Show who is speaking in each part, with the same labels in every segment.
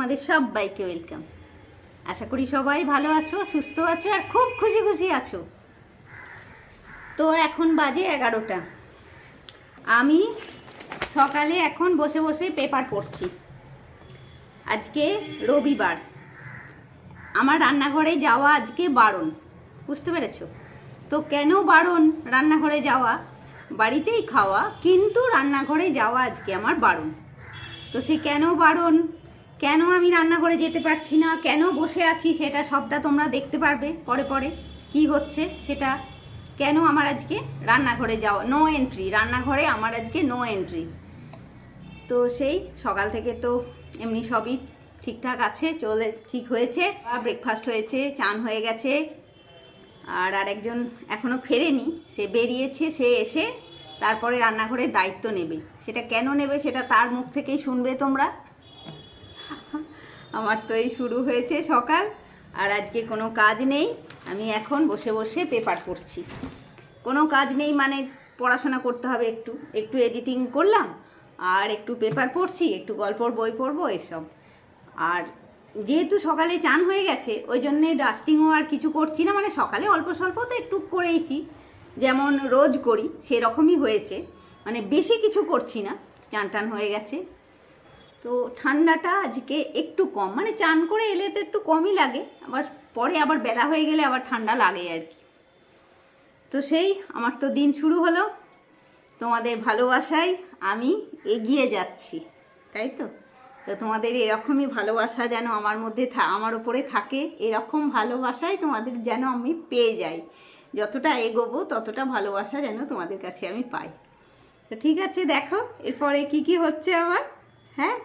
Speaker 1: তোমাদের সবাইকে ওয়েলকাম আশা করি সবাই ভালো আছো, সুস্থ আছো আর খুব খুশি খুশি আছো। তো এখন বাজে এগারোটা। আমি সকালে এখন বসে বসে পেপার পড়ছি। আজকে রবিবার। আমার রান্নাঘরে যাওয়া আজকে বারণ। বুঝতে পেরেছ? তো কেন বারণ? রান্নাঘরে যাওয়া, বাড়িতেই খাওয়া, কিন্তু রান্নাঘরে যাওয়া আজকে আমার বারণ। তো সে কেন বারণ? কেন আমি রান্নাঘরে যেতে পারছি না? কেন বসে আছি? সেটা সবটা তোমরা দেখতে পারবে পরে পরে। কি হচ্ছে সেটা? কেন আমার আজকে রান্নাঘরে যাওয়া? নো এন্ট্রি রান্নাঘরে আমার আজকে নো এন্ট্রি তো সেই সকাল থেকে তো এমনি সবই ঠিকঠাক আছে, চলে ঠিক হয়েছে। ব্রেকফাস্ট হয়েছে, চান হয়ে গেছে। আর আরেকজন এখনও ফেরেনি। সে বেরিয়েছে, সে এসে তারপরে রান্নাঘরের দায়িত্ব নেবে। সেটা কেন নেবে সেটা তার মুখ থেকেই শুনবে তোমরা। আমার তো এই শুরু হয়েছে সকাল, আর আজকে কোনো কাজ নেই। আমি এখন বসে বসে পেপার পড়ছি। কোনো কাজ নেই মানে পড়াশোনা করতে হবে একটু। একটু এডিটিং করলাম, আর একটু পেপার পড়ছি, একটু গল্পর বই পড়ব, এসব। আর যেহেতু সকালে চান হয়ে গেছে, ওই জন্যে ডাস্টিংও আর কিছু করছি না। মানে সকালে অল্প স্বল্প তো একটু করেইছি। যেমন রোজ করি, সেরকমই হয়েছে। মানে বেশি কিছু করছি না। চান টান হয়ে গেছে। তো ঠান্ডাটা আজকে একটু কম। মানে চান করে এলে তো একটু কমই লাগে, আবার পরে আবার বেলা হয়ে গেলে আবার ঠান্ডা লাগে আর কি। তো সেই, আমার তো দিন শুরু হলো। তোমাদের ভালোবাসায় আমি এগিয়ে যাচ্ছি, তাই তো? তো তোমাদের এরকমই ভালোবাসা যেন আমার মধ্যে থা- আমার ওপরে থাকে, এরকম ভালোবাসাই তোমাদের যেন আমি পেয়ে যাই। যতটা এগোবো, ততটা ভালোবাসা যেন তোমাদের কাছে আমি পাই। তো ঠিক আছে, দেখো, এরপরে কি কি হচ্ছে আমার হ্যাঁ?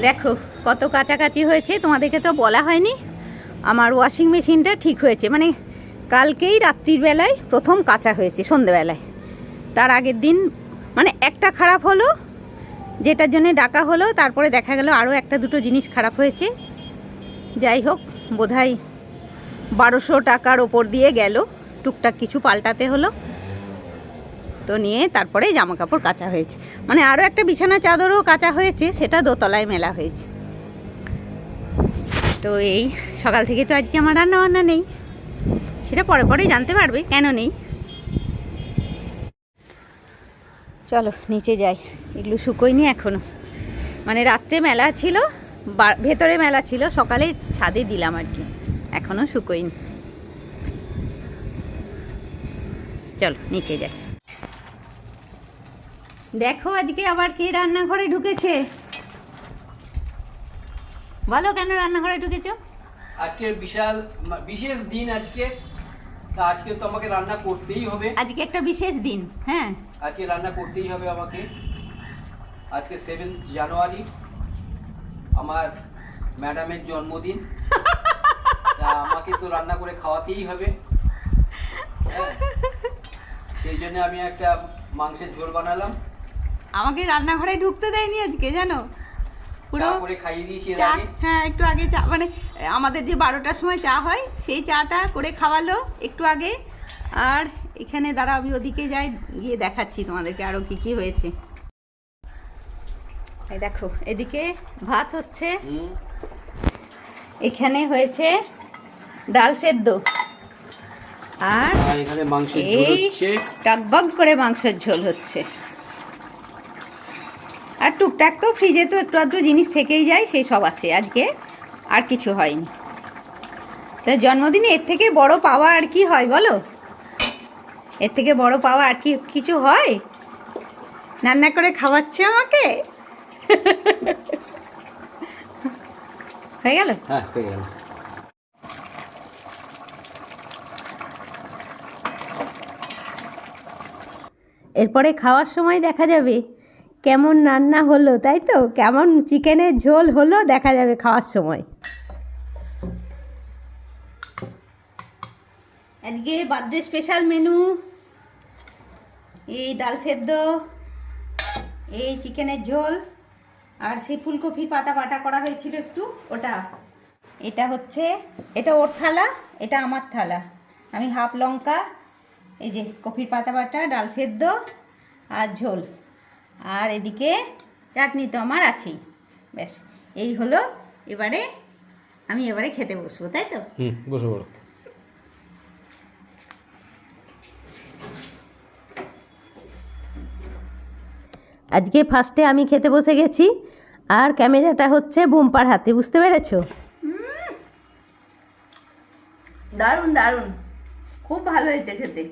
Speaker 1: দেখো, কত কাছাকাছি হয়েছে, তোমাদেরকে তো বলা হয়নি। আমার ওয়াশিং মেশিনটা ঠিক হয়েছে মানে কালকেই রাত্রির বেলায় প্রথম কাঁচা হয়েছে, সন্ধেবেলায়। তার আগের দিন মানে একটা খারাপ হলো, যেটার জন্য ডাকা হলো, তারপরে দেখা গেল আরও একটা দুটো জিনিস খারাপ হয়েছে। যাই হোক, বোধহয় বারোশো টাকার ওপর দিয়ে গেল, টুকটাক কিছু পাল্টাতে হলো। তো নিয়ে তারপরে জামা কাপড় কাচা হয়েছে। মানে আরও একটা বিছানা চাদরও কাচা হয়েছে, সেটা দোতলায় মেলা হয়েছে। তো এই সকাল থেকে তো আজকে আমার রান্না বান্না নেই। সেটা পরে পরে জানতে পারবে, কেন নেই? চলো, নিচে যাই। এগুলো শুকোয়নি এখনও। মানে রাত্রে মেলা ছিল ভেতরে মেলা ছিল, সকালে ছাদে দিলাম আর কি। এখনও শুকোয়নি। চলো, নিচে যাই। দেখো আজকে আবার কে রান্নাঘরে ঢুকেছে। বলো কেন রান্নাঘরে ঢুকেছো?
Speaker 2: আজকে বিশাল বিশেষ দিন আজকে। তা আজকে তো আমাকে রান্না করতেই হবে।
Speaker 1: আজকে একটা বিশেষ দিন হ্যাঁ।
Speaker 2: আজকে রান্না করতেই হবে আমাকে। আজকে সেভেন্থ জানুয়ারি আমার ম্যাডামের জন্মদিন। তা আমাকে তো রান্না করে খাওয়াতেই হবে। হ্যাঁ। সেই জন্য আমি একটা মাংসের ঝোল বানালাম।
Speaker 1: আমাকে রান্নাঘরে ঢুকতে দেয়নি আজকে জানো? পুরো
Speaker 2: চা
Speaker 1: হ্যাঁ একটু আগে চা মানে আমাদের যে বারোটার সময় চা হয় সেই চাটা করে খাওয়ালো একটু আগে। আর এখানে দাঁড়া আমি ওদিকে যাই গিয়ে দেখাচ্ছি তোমাদেরকে আরও কি কি হয়েছে। এই দেখো এদিকে ভাত হচ্ছে। এখানে হয়েছে ডাল সেদ্ধ। আর এই
Speaker 2: হচ্ছে।
Speaker 1: টকবক করে মাংসের ঝোল হচ্ছে। আর টুকটাক তো ফ্রিজে তো একটু আধটু জিনিস থেকেই যায় সেই সব আছে। আজকে আর কিছু হয়নি। তা জন্মদিনে এর থেকে বড় পাওয়া আর কি হয় বলো? এর থেকে বড় পাওয়া আর কি কিছু হয়? রান্না করে খাওয়াচ্ছে আমাকে? হয়ে গেল?
Speaker 2: হ্যাঁ হয়ে গেল।
Speaker 1: এরপরে খাওয়ার সময় দেখা যাবে। কেমন রান্না হলো, তাই তো? কেমন চিকেনের ঝোল হলো, দেখা যাবে খাওয়ার সময়। আজকে বার্থডে স্পেশাল মেনু। এই ডাল সেদ্ধ, এই চিকেনের ঝোল, আর সেই ফুলকপির পাতা বাটা করা হয়েছিল একটু, ওটা। এটা হচ্ছে, এটা ওর থালা, এটা আমার থালা। আমি হাফ লঙ্কা, এই যে কফির পাতা বাটা, ডাল সেদ্ধ, আর ঝোল। আর এদিকে চাটনি তো আমার আছেই। ব্যাস এই হলো এবারে আমি এবারে খেতে বসবো তাই তো?
Speaker 2: বসে পড়ো
Speaker 1: আজকে ফার্স্টে আমি খেতে বসে গেছি আর ক্যামেরাটা হচ্ছে বোম্পার হাতে বুঝতে পেরেছ? দারুণ দারুণ। খুব ভালো হয়েছে খেতে।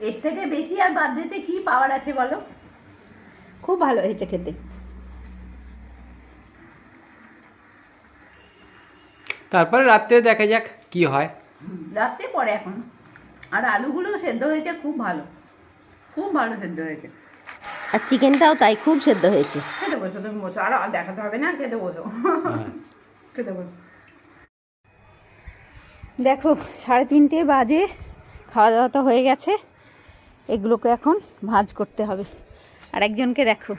Speaker 1: এর থেকে বেশি আর বার্থডেতে কি পাওয়ার আছে বলো? খুব ভালো হয়েছে খেতে।
Speaker 2: তারপরে রাত্রে দেখা যাক কি হয়।
Speaker 1: রাত্রে পরে এখন। আর আলুগুলো সেদ্ধ হয়েছে খুব ভালো। খুব ভালো সেদ্ধ হয়েছে। আর চিকেনটাও তাই খুব সেদ্ধ হয়েছে। খেতে বসো তুমি বসো। আর আর দেখাতে হবে না খেতে বসো। খেতে বসো। দেখো সাড়ে তিনটে বাজে খাওয়া দাওয়া তো হয়ে গেছে। এগুলোকে এখন ভাজ করতে হবে। আর একজনকে দেখো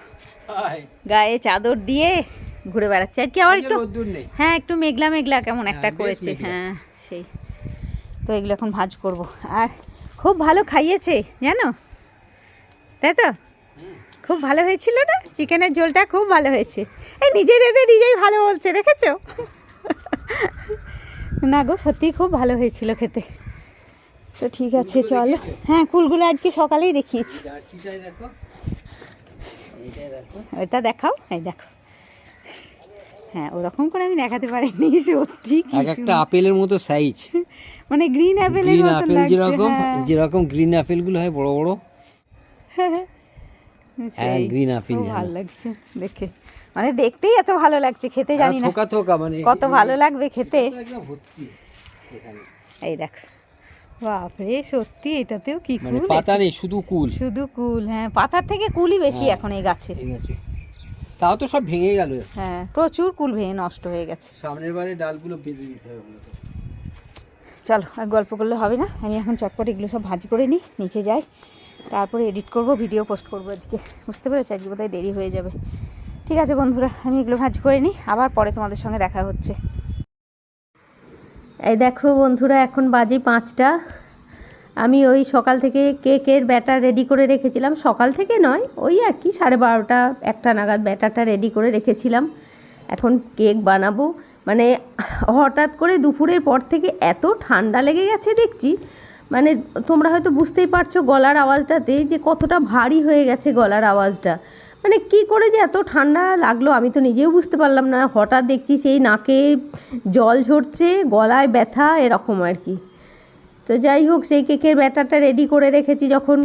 Speaker 1: গায়ে চাদর দিয়ে ঘুরে বেড়াচ্ছে। আর কি আবার একটু হ্যাঁ একটু মেঘলা মেঘলা কেমন একটা করেছে। হ্যাঁ সেই। তো এগুলো এখন ভাজ করব। আর খুব ভালো খাইয়েছে জানো? তাই তো? খুব ভালো হয়েছিল না? চিকেনের ঝোলটা খুব ভালো হয়েছে। এই নিজের এতে নিজেই ভালো বলছে দেখেছ? না গো সত্যিই খুব ভালো হয়েছিল খেতে। তো ঠিক আছে চলো। হ্যাঁ কুলগুলো আজকে সকালেই দেখিয়েছি। ওটা দেখাও? এই দেখো। হ্যাঁ ওরকম করে আমি দেখাতে পারিনি সত্যি
Speaker 2: এক একটা আপেলের মতো সাইজ
Speaker 1: মানে গ্রিন অ্যাপেলের
Speaker 2: গ্রিন
Speaker 1: মতন
Speaker 2: আপেল
Speaker 1: লাগছে
Speaker 2: যেরকম
Speaker 1: হ্যাঁ।
Speaker 2: যেরকম গ্রিন আপেলগুলো হয় বড় বড়। হ্যাঁ গ্রিন আপেল
Speaker 1: ভালো লাগছে দেখে। মানে দেখতেই এত ভালো লাগছে খেতে জানি না।
Speaker 2: থোকা থোকা মানে
Speaker 1: কত ভালো লাগবে খেতে। এই দেখো। বাপরে সত্যি এটাতেও কি
Speaker 2: মানে
Speaker 1: কুল?
Speaker 2: পাতা নেই শুধু কুল।
Speaker 1: শুধু কুল হ্যাঁ পাতার থেকে কুলই বেশি
Speaker 2: হ্যাঁ।
Speaker 1: এখন এই গাছে।
Speaker 2: তাও তো সব ভেঙে গেল।
Speaker 1: হ্যাঁ প্রচুর কুল ভেঙে নষ্ট হয়ে গেছে।
Speaker 2: সামনের বারে ডালগুলো বেঁধে দিতে হবে
Speaker 1: চলো আর গল্প করলে হবে না। আমি এখন চটপট এগুলো সব ভাজি করে নিই নিচে যাই। তারপরে এডিট করব ভিডিও পোস্ট করব আজকে। বুঝতে পেরেছি? আজকে বোধহয় দেরি হয়ে যাবে। ঠিক আছে বন্ধুরা আমি এগুলো ভাজি করে নিই আবার পরে তোমাদের সঙ্গে দেখা হচ্ছে। এই দেখো বন্ধুরা, এখন বাজে পাঁচটা। আমি ওই সকাল থেকে কেকের ব্যাটার রেডি করে রেখেছিলাম। সকাল থেকে নয়, ওই আর কি, সাড়ে বারোটা, একটা নাগাদ ব্যাটারটা রেডি করে রেখেছিলাম। এখন কেক বানাবো। মানে হঠাৎ করে দুপুরের পর থেকে এত ঠান্ডা লেগে গেছে, দেখছি। মানে তোমরা হয়তো বুঝতেই পারছ গলার আওয়াজটাতে যে কতটা ভারী হয়ে গেছে গলার আওয়াজটা। মানে কি করে যে এত ঠান্ডা লাগল আমি তো নিজেও বুঝতে পারলাম না। হঠাৎ দেখছি সেই নাকে জল ঝরছে, গলায় ব্যথা, এরকম আর কি। তো যাই হোক, সেই কেকের ব্যাটারটা রেডি করে রেখেছি যখন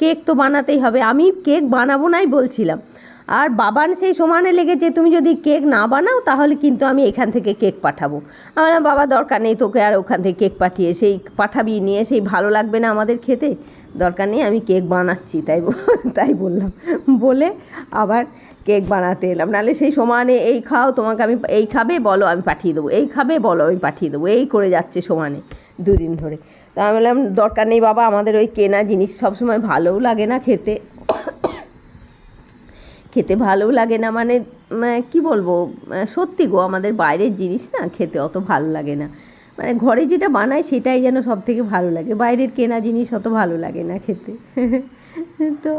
Speaker 1: কেক তো বানাতেই হবে। আমি কেক বানাবো নাই বলছিলাম। আর বাবান সেই সমানে লেগেছে, তুমি যদি কেক না বানাও, তাহলে কিন্তু আমি এখান থেকে কেক পাঠাবো। আমার বাবা, দরকার নেই তোকে আর ওখান থেকে কেক পাঠিয়ে, সেই পাঠাবি, নিয়ে সেই ভালো লাগবে না আমাদের খেতে। দরকার নেই, আমি কেক বানাচ্ছি। তাই তাই বললাম। বলে আবার কেক বানাতে এলাম। নাহলে সেই সমানে, এই খাও, তোমাকে আমি এই খাবে, বলো, আমি পাঠিয়ে দেবো। এই খাবে, বলো, আমি পাঠিয়ে দেবো। এই করে যাচ্ছে সমানে দুদিন ধরে। তা আমি বললাম, দরকার নেই বাবা, আমাদের ওই কেনা জিনিস সবসময় ভালোও লাগে না খেতে। খেতে ভালোও লাগে না মানে উম, কি বলব সত্যি গো আমাদের বাইরের জিনিস না খেতে অত ভালো লাগে না। মানে ঘরে যেটা বানায় সেটাই যেন সব থেকে ভালো লাগে বাইরের কেনা জিনিস অত ভালো লাগে না খেতে। তো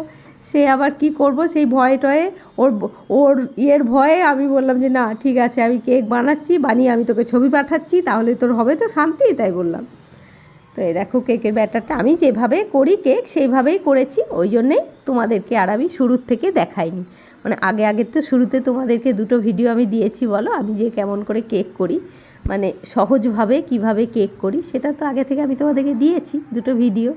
Speaker 1: সে আবার কি করব সেই ভয়ে টয়ে ওর ওর ইয়ের ভয়ে আমি বললাম যে না ঠিক আছে আমি কেক বানাচ্ছি বানিয়ে আমি তোকে ছবি পাঠাচ্ছি তাহলে তোর হবে তো শান্তি তাই বললাম। তো এই দেখো কেকের ব্যাটারটা আমি যেভাবে করি কেক সেইভাবেই করেছি ওই জন্যেই তোমাদেরকে আর আমি শুরুর থেকে দেখাইনি। মানে আগে আগে তো শুরুতে তোমাদেরকে দুটো ভিডিও আমি দিয়েছি, বলো আমি যে কেমন করে কেক করি মানে সহজভাবে কীভাবে কেক করি, সেটা তো আগে থেকে আমি তোমাদেরকে দিয়েছি দুটো ভিডিও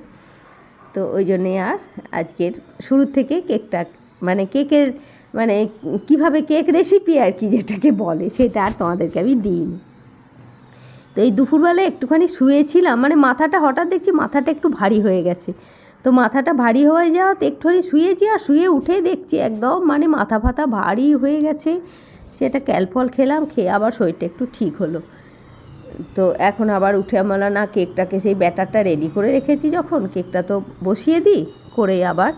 Speaker 1: তো ওই জন্যে আর আজকের শুরু থেকে কেকটা মানে কেকের মানে কীভাবে কেক রেসিপি আর কি যেটাকে বলে, সেটা আর তোমাদেরকে আমি দিইনি। তো এই দুপুরবেলা একটুখানি শুয়েছিলাম মানে মাথাটা হঠাৎ দেখছি মাথাটা একটু ভারী হয়ে গেছে। তো মাথাটা ভারী হয়ে যাওয়াতে একটুখানি শুয়েছি আর শুয়ে উঠে দেখছি একদম মানে মাথা ফাথা ভারী হয়ে গেছে। সেটা ক্যালফল খেলাম, খেয়ে আবার শরীরটা একটু ঠিক হলো। তো এখন আবার উঠে আমরা না কেকটাকে সেই ব্যাটারটা রেডি করে রেখেছি যখন। কেকটা তো বসিয়ে দিই, করে আবার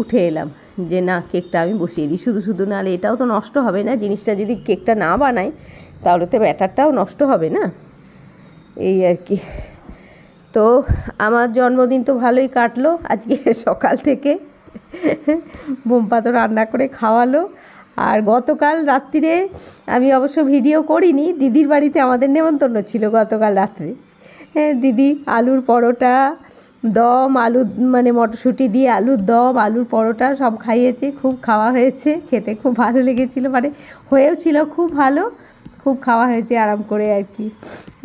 Speaker 1: উঠে এলাম। যে না, কেকটা আমি বসিয়ে দিই। শুধু শুধু নাহলে এটাও তো নষ্ট হবে না, জিনিসটা যদি কেকটা না বানাই, তাহলে তো ব্যাটারটাও নষ্ট হবে না। এই আর কি। তো আমার জন্মদিন তো ভালোই কাটলো। আজকে সকাল থেকে বোম্পা তো রান্না করে খাওয়ালো। আর গতকাল রাত্রিরে আমি অবশ্য ভিডিও করিনি, দিদির বাড়িতে আমাদের নেমন্তন্ন ছিল গতকাল রাত্রে। হ্যাঁ দিদি আলুর পরোটা, দম, আলু মানে মটরশুঁটি দিয়ে আলুর দম, আলুর পরোটা সব খাইয়েছে, খুব খাওয়া হয়েছে, খেতে খুব ভালো লেগেছিল মানে হয়েও ছিল খুব ভালো। খুব খাওয়া হয়েছে আরাম করে আর কি।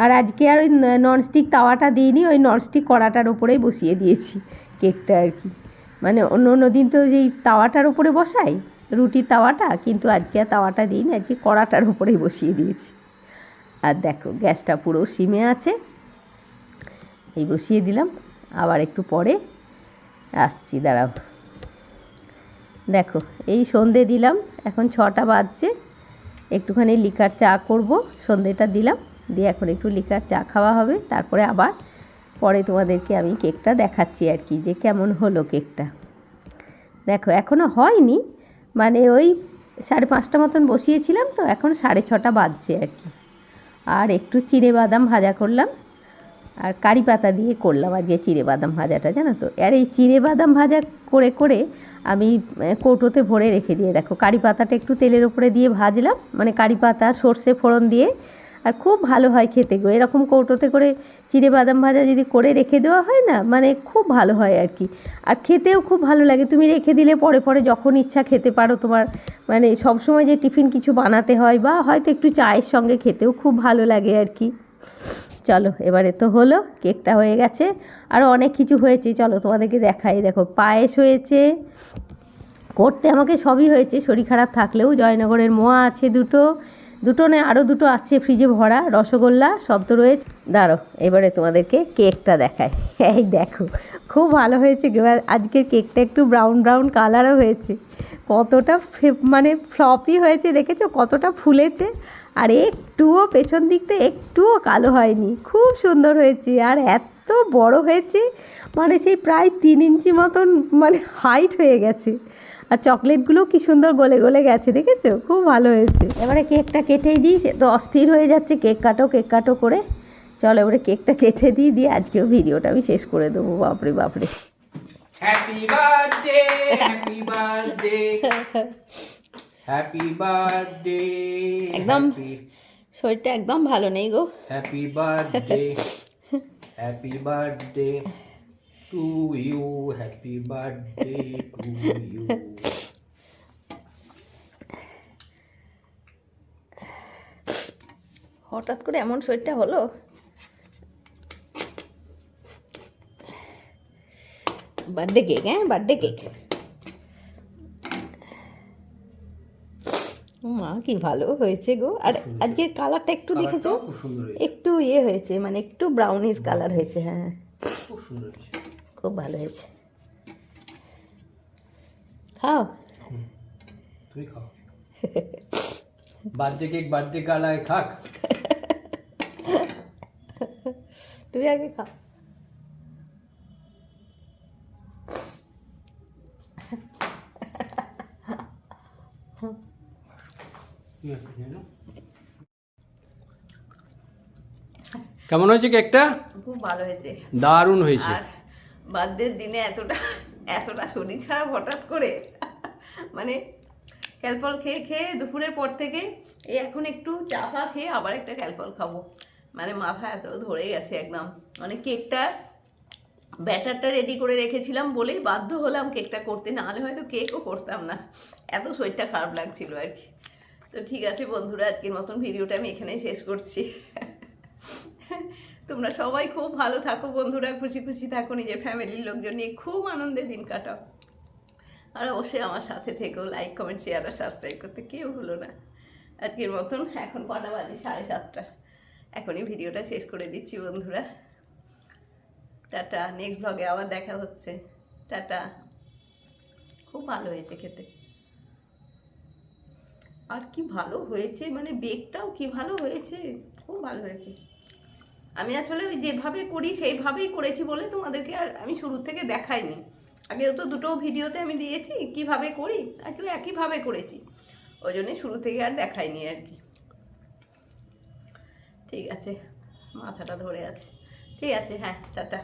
Speaker 1: আর আজকে আর ওই ননস্টিক তাওয়াটা দিইনি, ওই ননস্টিক কড়াটার ওপরেই বসিয়ে দিয়েছি কেকটা আর কি। মানে অন্য অন্য দিন তো যেই তাওয়াটার ওপরে বসাই, রুটির তাওয়াটা, কিন্তু আজকে আর তাওয়াটা দিইনি, আজকে কড়াটার ওপরেই বসিয়ে দিয়েছি। আর দেখো, গ্যাসটা পুরো সিমে আছে। এই বসিয়ে দিলাম, আবার একটু পরে আসছি, দাঁড়াও। দেখো, এই সন্ধে দিলাম, এখন ছটা বাজছে। একটুখানি লিকার চা করব, সন্ধেটা দিলাম, দিয়ে এখন একটু লিকার চা খাওয়া হবে, তারপরে আবার পরে তোমাদেরকে আমি কেকটা দেখাচ্ছি আর কি, যে কেমন হলো কেকটা। দেখো এখনও হয়নি মানে ওই সাড়ে পাঁচটা মতন বসিয়েছিলাম, তো এখন সাড়ে ছটা বাজছে আর কি। আর একটু চিড়ে বাদাম ভাজা করলাম আর কারি পাতা দিয়ে করলাম আজকে চিড়ে বাদাম ভাজাটা, জানো তো? আর এই চিড়ে বাদাম ভাজা করে করে আমি কৌটোতে ভরে রেখে দিয়ে, দেখো, কারি পাতাটা একটু তেলের উপরে দিয়ে ভাজলাম মানে কারি পাতা, সর্ষে ফোড়ন দিয়ে, আর খুব ভালো হয় খেতে গো। এরকম কৌটোতে করে চিড়ে বাদাম ভাজা যদি করে রেখে দেওয়া হয় না মানে খুব ভালো হয় আর কি। আর খেতেও খুব ভালো লাগে, তুমি রেখে দিলে পরে পরে যখন ইচ্ছা খেতে পারো তোমার মানে সবসময় যে টিফিন কিছু বানাতে হয় বা হয়তো একটু চায়ের সঙ্গে খেতেও খুব ভালো লাগে আর কি। চলো, এবারে তো হলো, কেকটা হয়ে গেছে। আরও অনেক কিছু হয়েছে, চলো তোমাদেরকে দেখাই। দেখো, পায়েস হয়েছে। করতে আমাকে সবই হয়েছে, শরীর খারাপ থাকলেও। জয়নগরের মোয়া আছে দুটো। দুটো নয় আরও দুটো আছে ফ্রিজে ভরা। রসগোল্লা, সব তো রয়েছে। দাঁড়ো এবারে তোমাদেরকে কেকটা দেখায় এই দেখো, খুব ভালো হয়েছে আজকের কেকটা একটু ব্রাউন ব্রাউন কালারও হয়েছে। কতটা মানে ফ্লপি হয়েছে, দেখেছ? কতটা ফুলেছে। আর একটুও পেছন দিকটা একটুও কালো হয়নি। খুব সুন্দর হয়েছে আর এত বড় হয়েছে মানে সেই প্রায় তিন ইঞ্চি মতন মানে হাইট হয়ে গেছে। আর চকলেটগুলো কি সুন্দর গলে গলে গেছে দেখেছ? খুব ভালো হয়েছে। এবারে কেকটা কেটেই দিই সে তো অস্থির হয়ে যাচ্ছে কেক কাটো কেক কাটো করে। চলো এবারে কেকটা কেটে দিই দিয়ে আজকেও ভিডিওটা আমি শেষ করে দেবো বাপরে বাপরে।
Speaker 2: Happy birthday happy birthday happy birthday
Speaker 1: একদম- শরীরটা একদম ভালো নেই গো।
Speaker 2: Happy birthday happy birthday to you happy birthday to you
Speaker 1: হঠাৎ করে এমন শরীরটা হলো? বার্থডে কেক হ্যাঁ? বার্থডে কেক মা কি ভালো হয়েছে গো। আর আজকের কালারটা একটু দেখেছ? একটু ইয়ে হয়েছে মানে একটু ব্রাউনিশ কালার হয়েছে হ্যাঁ।
Speaker 2: খুব
Speaker 1: খুব ভালো হয়েছে। খাও।
Speaker 2: তুমি খাও। বার্থডে কেক বার্থডে কালায় খাক।
Speaker 1: তুমি আগে খাও।
Speaker 2: কেমন হয়েছে কেকটা?
Speaker 1: খুব ভালো হয়েছে।
Speaker 2: দারুণ হয়েছে।
Speaker 1: আর বার্থডের দিনে এতটা এতটা শরীর খারাপ হঠাৎ করে মানে ক্যালপল খেয়ে খেয়ে দুপুরের পর থেকে এই এখন একটু চা ফা খেয়ে আবার একটা ক্যালপল খাব। মানে মাথা এত ধরে গেছে একদম। মানে কেকটা ব্যাটারটা রেডি করে রেখেছিলাম বলেই বাধ্য হলাম কেকটা করতে। না হলে হয়তো কেকও করতাম না। এত শরীরটা খারাপ লাগছিল আর কি। তো ঠিক আছে বন্ধুরা, আজকের মতন ভিডিওটা আমি এখানেই শেষ করছি। তোমরা সবাই খুব ভালো থাকো বন্ধুরা, খুশি খুশি থাকো, নিজের ফ্যামিলির লোকজন নিয়ে খুব আনন্দে দিন কাটাও। আর অবশ্যই আমার সাথে থেকেও লাইক কমেন্ট শেয়ার আর সাবস্ক্রাইব করতে কেউ হলো না। আজকের মতন এখন কটা বাজে? সাড়ে সাতটা। এখনই ভিডিওটা শেষ করে দিচ্ছি বন্ধুরা। টাটা নেক্সট ব্লগে আবার দেখা হচ্ছে। টাটা। খুব ভালো হয়েছে খেতে। আর কি ভালো হয়েছে? মানে বেগটাও কি ভালো হয়েছে? খুব ভালো হয়েছে। আমি আসলে ওই যেভাবে করি, সেইভাবেই করেছি বলে তোমাদেরকে আর আমি শুরু থেকে দেখাইনি। আগেও তো দুটো ভিডিওতে আমি দিয়েছি, কীভাবে করি? আজকেও একইভাবে করেছি। ওই জন্যে শুরু থেকে আর দেখাইনি আর কি। ঠিক আছে, মাথাটা ধরে আছে। ঠিক আছে হ্যাঁ টাটা।